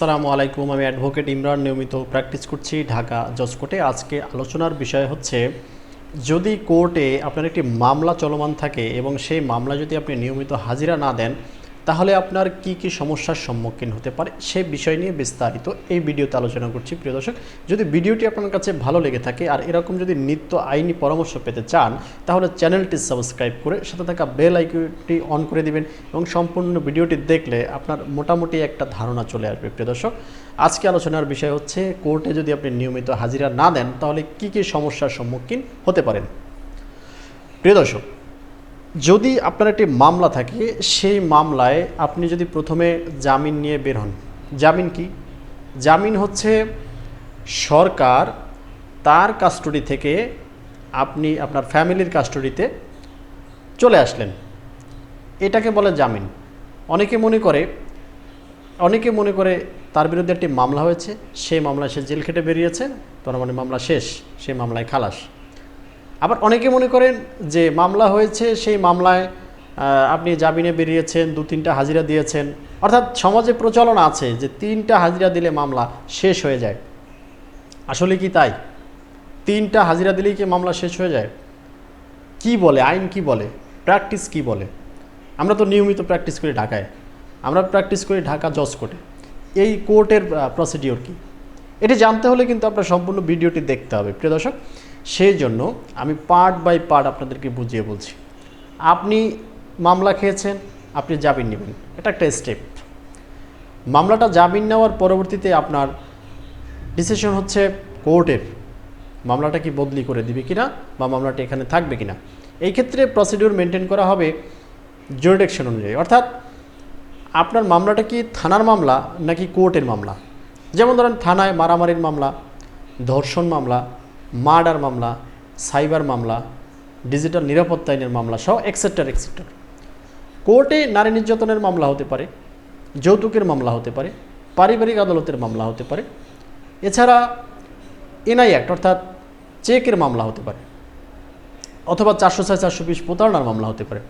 আসসালামু আলাইকুম, আমি অ্যাডভোকেট ইমরান নিয়মিত প্র্যাকটিস করছি ঢাকা জজ কোর্টে আজকে আলোচনার বিষয় হচ্ছে, যদি কোর্টে আপনার একটি মামলা চলমান থাকে এবং সেই মামলা যদি আপনি নিয়মিত হাজিরা না দেন তাহলে আপনার কি কি সমস্যার সম্মুখীন হতে পারে সে বিষয় নিয়ে বিস্তারিত এই ভিডিওতে আলোচনা করছি, প্রিয় দর্শক। যদি ভিডিওটি আপনার কাছে ভালো লেগে থাকে আর এরকম যদি নিত্য আইনি পরামর্শ পেতে চান, তাহলে চ্যানেলটি সাবস্ক্রাইব করে সাথে থাকা বেল আইকনটি অন করে দিবেন এবং সম্পূর্ণ ভিডিওটি দেখলে আপনার মোটামুটি একটা ধারণা চলে আসবে, প্রিয় দর্শক। আজকে আলোচনার বিষয় হচ্ছে, কোর্টে যদি আপনি নিয়মিত হাজিরা না দেন, তাহলে কি কি সমস্যার সম্মুখীন হতে পারেন? প্রিয় দর্শক যদি আপনার একটি মামলা থাকে, সেই মামলায় আপনি যদি প্রথমে জামিন নিয়ে বের হন। জামিন কি? জামিন হচ্ছে সরকার তার কাস্টডি থেকে আপনি আপনার ফ্যামিলির কাস্টডিতে চলে আসলেন। এটাকে বলে জামিন। অনেকে মনে করে, অনেকে মনে করে তার বিরুদ্ধে একটি মামলা হয়েছে, সেই মামলায় সে জেল খেটে বেরিয়েছে, তার মানে মামলা শেষ, সেই মামলায় খালাস। আবার অনেকে মনে করেন যে মামলা হয়েছে, সেই মামলায় আপনি জামিনে বেরিয়েছেন, দু তিনটা হাজিরা দিয়েছেন। অর্থাৎ সমাজে প্রচলন আছে যে তিনটা হাজিরা দিলে মামলা শেষ হয়ে যায়। আসলে কি তাই? তিনটা হাজিরা দিলেই কি মামলা শেষ হয়ে যায়? কি বলে? আইন কি বলে? প্র্যাকটিস কি বলে? আমরা তো নিয়মিত প্র্যাকটিস করি ঢাকায়। আমরা প্র্যাকটিস করি ঢাকা জজ কোর্টে। এই কোর্টের প্রসিডিওর কি? এটি জানতে হলে কিন্তু আপনার সম্পূর্ণ ভিডিওটি দেখতে হবে। প্রিয় দর্শক সেই জন্য আমি পার্ট বাই পার্ট আপনাদেরকে বুঝিয়ে বলছি। আপনি মামলা খেয়েছেন, আপনি জামিন নেবেন। এটা একটা স্টেপ মামলাটা জামিন নেওয়ার পরবর্তীতে আপনার ডিসিশন হচ্ছে কোর্টের। মামলাটা কি বদলি করে দিবে কিনা বা মামলাটা এখানে থাকবে কিনা। এই ক্ষেত্রে প্রসিডিউর মেনটেন করা হবে জুরিডিকশন অনুযায়ী। অর্থাৎ আপনার মামলাটা কি থানার মামলা নাকি কোর্টের মামলা? যেমন ধরেন থানায় মারামারির মামলা, ধর্ষণ মামলা মার্ডার মামলা, সাইবার মামলা, ডিজিটাল নিরাপত্তা আইনের মামলা সহ এক্সেট্রার এক্সেট্রার কোর্টে নারী নির্যাতনের মামলা হতে পারে, যৌতুকের মামলা হতে পারে, পারিবারিক আদালতের মামলা হতে পারে। এছাড়া এনআই অ্যাক্ট অর্থাৎ চেকের মামলা হতে পারে, অথবা চারশো ছয় চারশো বিশ প্রতারণার মামলা হতে পারে।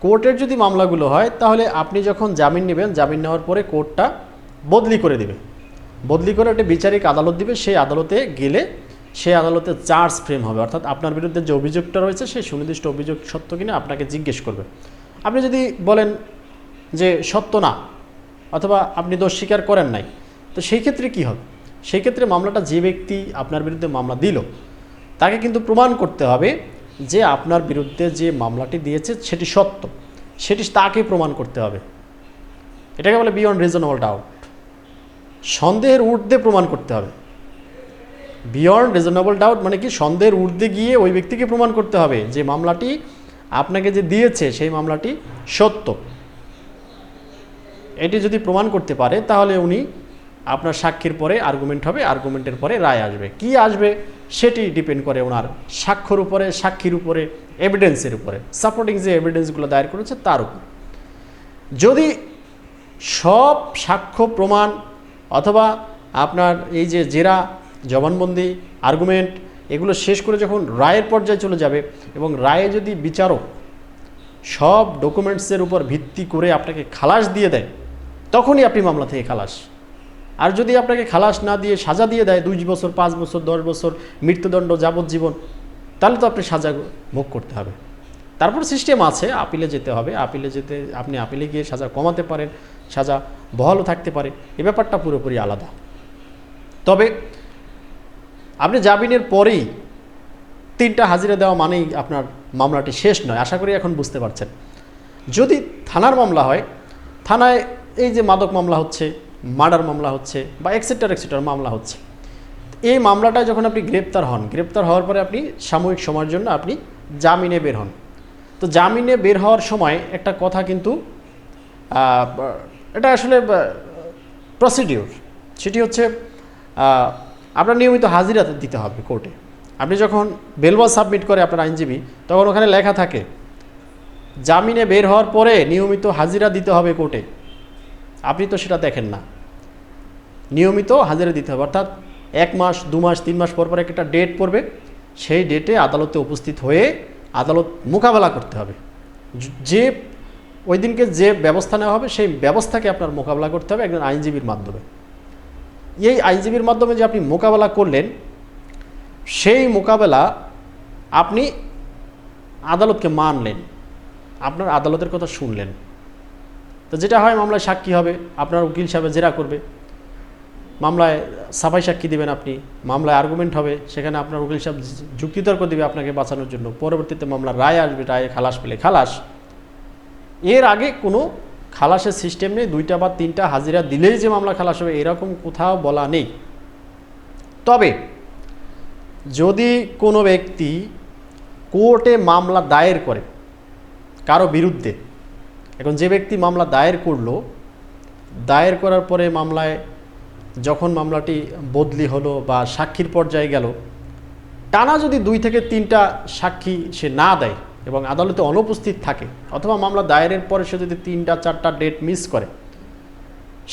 কোর্টের যদি মামলাগুলো হয়, তাহলে আপনি যখন জামিন নেবেন, জামিন নেওয়ার পরে কোর্টটা বদলি করে দেবে। বদলি করে একটা বিচারিক আদালত দিবে, সেই আদালতে গেলে সেই আদালতে চার্জ ফ্রেম হবে। অর্থাৎ আপনার বিরুদ্ধে যে অভিযোগটা রয়েছে সেই সুনির্দিষ্ট অভিযোগ সত্য কিনা আপনাকে জিজ্ঞেস করবে। আপনি যদি বলেন যে সত্য না, অথবা আপনি দোষ স্বীকার করেন নাই, তো সেই ক্ষেত্রে কী হবে? সেই ক্ষেত্রে মামলাটা যে ব্যক্তি আপনার বিরুদ্ধে মামলা দিল, তাকে কিন্তু প্রমাণ করতে হবে যে আপনার বিরুদ্ধে যে মামলাটি দিয়েছে সেটি সত্য। সেটি তাকে প্রমাণ করতে হবে। এটাকে বলে বিয়ন্ড রিজনেবল ডাউট সন্দেহের ঊর্ধ্বে প্রমাণ করতে হবে। বিয়ন্ড রিজনেবল ডাউট মানে কি সন্দেহের ঊর্ধ্বে গিয়ে ওই ব্যক্তিকে প্রমাণ করতে হবে যে মামলাটি আপনাকে যে দিয়েছে সেই মামলাটি সত্য। এটি যদি প্রমাণ করতে পারে তাহলে উনি আপনার সাক্ষীর পরে আর্গুমেন্ট হবে আর্গুমেন্টের পরে রায় আসবে। কি আসবে সেটি ডিপেন্ড করে ওনার সাক্ষ্যর উপরে, সাক্ষীর উপরে এভিডেন্সের উপরে। সাপোর্টিং যে এভিডেন্সগুলো দায়ের করেছে তার উপর। যদি সব সাক্ষ্য প্রমাণ অথবা আপনার এই যে জেরা জবানবন্দি আর্গুমেন্ট এগুলো শেষ করে যখন রায়ের পর্যায়ে চলে যাবে এবং রায়ে যদি বিচারক সব ডকুমেন্টসের উপর ভিত্তি করে আপনাকে খালাস দিয়ে দেয়, তখনই আপনি মামলা থেকে খালাস। আর যদি আপনাকে খালাস না দিয়ে সাজা দিয়ে দেয় দুই বছর, পাঁচ বছর, দশ বছর, মৃত্যুদণ্ড, যাবজ্জীবন, তাহলে তো আপনি সাজা ভোগ করতে হবে। তারপর সিস্টেম আছে, আপিলে যেতে হবে, আপিলে যেতে, আপনি আপিলে গিয়ে সাজা কমাতে পারেন, সাজা বহালও থাকতে পারে। এ ব্যাপারটা পুরোপুরি আলাদা। তবে আপনি জামিনের পরেই তিনটা হাজিরা দেওয়া মানেই আপনার মামলাটি শেষ নয়, আশা করি এখন বুঝতে পারছেন। যদি থানার মামলা হয়, থানায় এই যে মাদক মামলা হচ্ছে, মার্ডার মামলা হচ্ছে বা এক্সেট্রার এক্সেট্রার মামলা হচ্ছে, এই মামলাটায় যখন আপনি গ্রেপ্তার হন, গ্রেপ্তার হওয়ার পরে আপনি সাময়িক সময়ের জন্য আপনি জামিনে বের হন। তো জামিনে বের হওয়ার সময় একটা কথা কিন্তু এটা আসলে প্রসিডিওর সেটি হচ্ছে আপনার নিয়মিত হাজিরা দিতে হবে কোর্টে। আপনি যখন বেলবল সাবমিট করে আপনার আইনজীবী, তখন ওখানে লেখা থাকে, জামিনে বের হওয়ার পরে নিয়মিত হাজিরা দিতে হবে কোর্টে। আপনি তো সেটা দেখেন না। নিয়মিত হাজিরা দিতে হবে, অর্থাৎ এক মাস, দু মাস, তিন মাস পর পর একটা ডেট পড়বে। সেই ডেটে আদালতে উপস্থিত হয়ে আদালত মোকাবেলা করতে হবে। যে ওই দিনকে যে ব্যবস্থা নেওয়া হবে, সেই ব্যবস্থাকে আপনার মোকাবেলা করতে হবে একজন আইনজীবীর মাধ্যমে। এই আইনজীবীর মাধ্যমে যে আপনি মোকাবেলা করলেন, সেই মোকাবেলা আপনি আদালতকে মানলেন। আপনার আদালতের কথা শুনলেন। তো যেটা হয়, মামলায় সাক্ষী হবে, আপনার উকিল সাহেব জেরা করবে। মামলায় সাফাই সাক্ষী দেবেন আপনি, মামলায় আর্গুমেন্ট হবে, সেখানে আপনার উকিল সাহেব যুক্তিতর্ক দেবে আপনাকে বাঁচানোর জন্য। পরবর্তীতে মামলার রায় আসবে, রায়ে খালাস পেলে খালাস। এর আগে কোনো খালাসের সিস্টেম নেই, দুইটা বা তিনটা হাজিরা দিলেই যে মামলা খালাস হবে, এরকম কোথাও বলা নেই। তবে যদি কোনো ব্যক্তি কোর্টে মামলা দায়ের করে, কারও বিরুদ্ধে, এখন যে ব্যক্তি মামলা দায়ের করল, দায়ের করার পরে মামলায় যখন মামলাটি বদলি হলো বা সাক্ষীর পর্যায়ে গেল, টানা যদি দুই থেকে তিনটা সাক্ষী সে না দেয় এবং আদালতে অনুপস্থিত থাকে, অথবা মামলা দায়েরের পরে সে যদি তিনটা, চারটা ডেট মিস করে,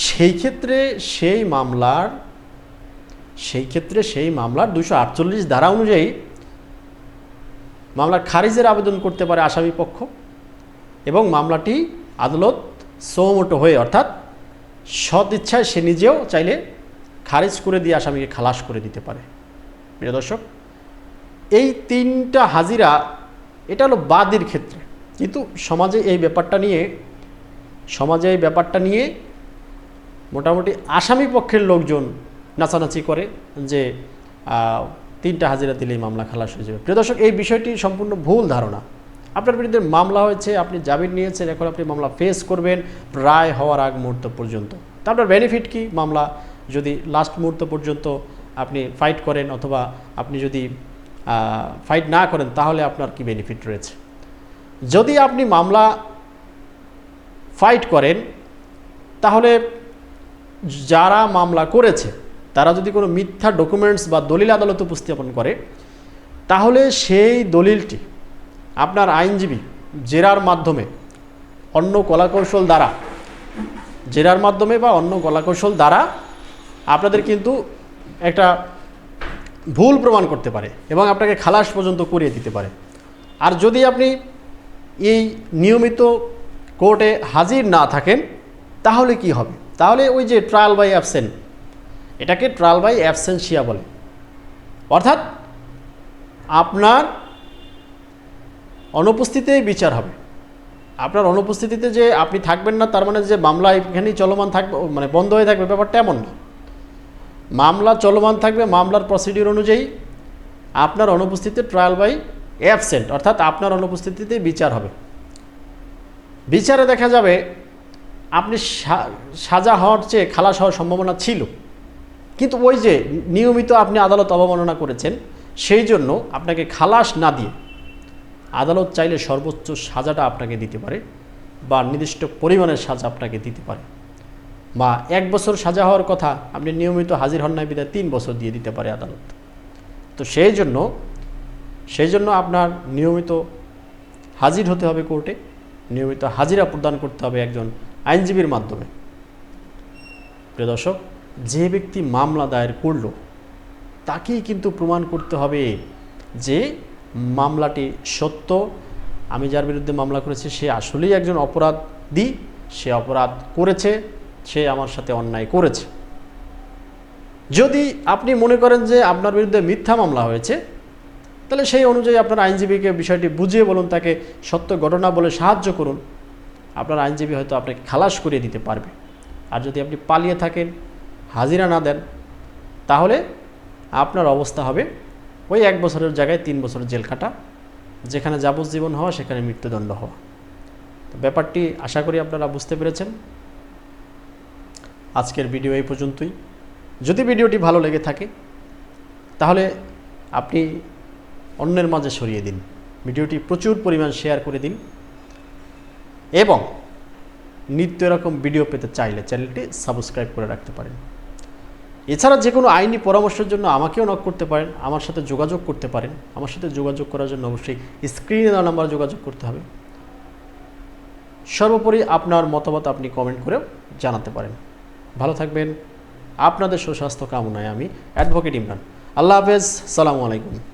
সেই ক্ষেত্রে সেই মামলার, সেই ক্ষেত্রে সেই মামলার দুশো আটচল্লিশ ধারা অনুযায়ী মামলা খারিজের আবেদন করতে পারে আসামি পক্ষ এবং মামলাটি আদালত সৌমোটো হয়ে, অর্থাৎ সৎ ইচ্ছায় সে নিজেও চাইলে খারিজ করে দিয়ে আসামিকে খালাস করে দিতে পারে। প্রিয় দর্শক, এই তিনটা হাজিরা এটা হলো বাদীর ক্ষেত্রে। কিন্তু সমাজে এই ব্যাপারটা নিয়ে, সমাজে এই ব্যাপারটা নিয়ে মোটামুটি আসামি পক্ষের লোকজন নাচানাচি করে যে তিনটা হাজিরা দিলেই মামলা খালাস হয়ে যাবে। প্রিয় দর্শক, এই বিষয়টি সম্পূর্ণ ভুল ধারণা। আপনার বিরুদ্ধে মামলা হয়েছে, আপনি জামিন নিয়েছেন, এখন আপনি মামলা ফেস করবেন রায় হওয়ার আগ মুহূর্ত পর্যন্ত। তা আপনার বেনিফিট কি? মামলা যদি লাস্ট মুহূর্ত পর্যন্ত আপনি ফাইট করেন অথবা আপনি যদি ফাইট না করেন, তাহলে আপনার কি বেনিফিট রয়েছে? যদি আপনি মামলা ফাইট করেন, তাহলে যারা মামলা করেছে, তারা যদি কোনো মিথ্যা ডকুমেন্টস বা দলিল আদালত উপস্থাপন করে, তাহলে সেই দলিলটি আপনার আইনজীবী জেরার মাধ্যমে অন্য কলাকৌশল দ্বারা, জেরার মাধ্যমে বা অন্য কলাকৌশল দ্বারা আপনাদের কিন্তু একটা ভুল প্রমাণ করতে পারে এবং আপনাকে খালাস পর্যন্ত করিয়ে দিতে পারে। আর যদি আপনি এই নিয়মিত কোর্টে হাজির না থাকেন, তাহলে কি হবে? তাহলে ওই যে ট্রায়াল বাই অ্যাবসেন্ট এটাকে ট্রায়াল বাই অ্যাবসেন্সিয়া বলে। অর্থাৎ আপনার অনুপস্থিতিতেই বিচার হবে। আপনার অনুপস্থিতিতে যে আপনি থাকবেন না, তার মানে যে মামলা এখানেই চলমান থাকবে মানে বন্ধ হয়ে থাকবে, ব্যাপারটা এমন না। মামলা চলমান থাকবে মামলার প্রসিডিউর অনুযায়ী। আপনার অনুপস্থিতিতে ট্রায়াল বাই অ্যাবসেন্ট অর্থাৎ আপনার অনুপস্থিতিতে বিচার হবে। বিচারে দেখা যাবে, আপনি সাজা হওয়ার চেয়ে খালাস হওয়ার সম্ভাবনা ছিল। কিন্তু ওই যে নিয়মিত আপনি আদালত অবমাননা করেছেন, সেই জন্য আপনাকে খালাস না দিয়ে আদালত চাইলে সর্বোচ্চ সাজাটা আপনাকে দিতে পারে বা নির্দিষ্ট পরিমাণের সাজা আপনাকে দিতে পারে। বা এক বছর সাজা হওয়ার কথা আপনি নিয়মিত হাজির হন নাই বিদায় তিন বছর দিয়ে দিতে পারে আদালত। তো সেই জন্য সেই জন্য আপনার নিয়মিত হাজির হতে হবে কোর্টে, নিয়মিত হাজিরা প্রদান করতে হবে একজন আইনজীবীর মাধ্যমে। প্রিয় দর্শক, যে ব্যক্তি মামলা দায়ের করল, তাকেই কিন্তু প্রমাণ করতে হবে যে মামলাটি সত্য। আমি যার বিরুদ্ধে মামলা করেছি, সে আসলেই একজন অপরাধ অপরাধী, সে অপরাধ করেছে সে আমার সাথে অন্যায় করেছে। যদি আপনি মনে করেন যে আপনার বিরুদ্ধে মিথ্যা মামলা হয়েছে, তাহলে সেই অনুযায়ী আপনার আইনজীবীকে বিষয়টি বুঝিয়ে বলুন, তাকে সত্য ঘটনা বলে সাহায্য করুন। আপনার আইনজীবী হয়তো আপনাকে খালাস করিয়ে দিতে পারবে। আর যদি আপনি পালিয়ে থাকেন, হাজিরা না দেন, তাহলে আপনার অবস্থা হবে ওই এক বছরের জায়গায় তিন বছরের জেল কাটা, যেখানে যাবজ্জীবন হওয়া, সেখানে মৃত্যুদণ্ড হওয়া। তো ব্যাপারটি আশা করি আপনারা বুঝতে পেরেছেন। আজকের ভিডিও এই পর্যন্তই। যদি ভিডিওটি ভালো লেগে থাকে, তাহলে আপনি অন্যের মাঝে সরিয়ে দিন। ভিডিওটি প্রচুর পরিমাণ শেয়ার করে দিন। এবং নিত্য এরকম ভিডিও পেতে চাইলে চ্যানেলটি সাবস্ক্রাইব করে রাখতে পারেন। এছাড়া যে কোনো আইনি পরামর্শের জন্য আমাকেও নক করতে পারেন, আমার সাথে যোগাযোগ করতে পারেন। আমার সাথে যোগাযোগ করার জন্য অবশ্যই স্ক্রিনে দেওয়া নাম্বার যোগাযোগ করতে হবে। সর্বোপরি আপনার মতামত আপনি কমেন্ট করেও জানাতে পারেন। ভালো থাকবেন। আপনাদের সুস্বাস্থ্য কামনায় আমি অ্যাডভোকেট ইমরান। আল্লাহ হাফেজ। সালামু আলাইকুম।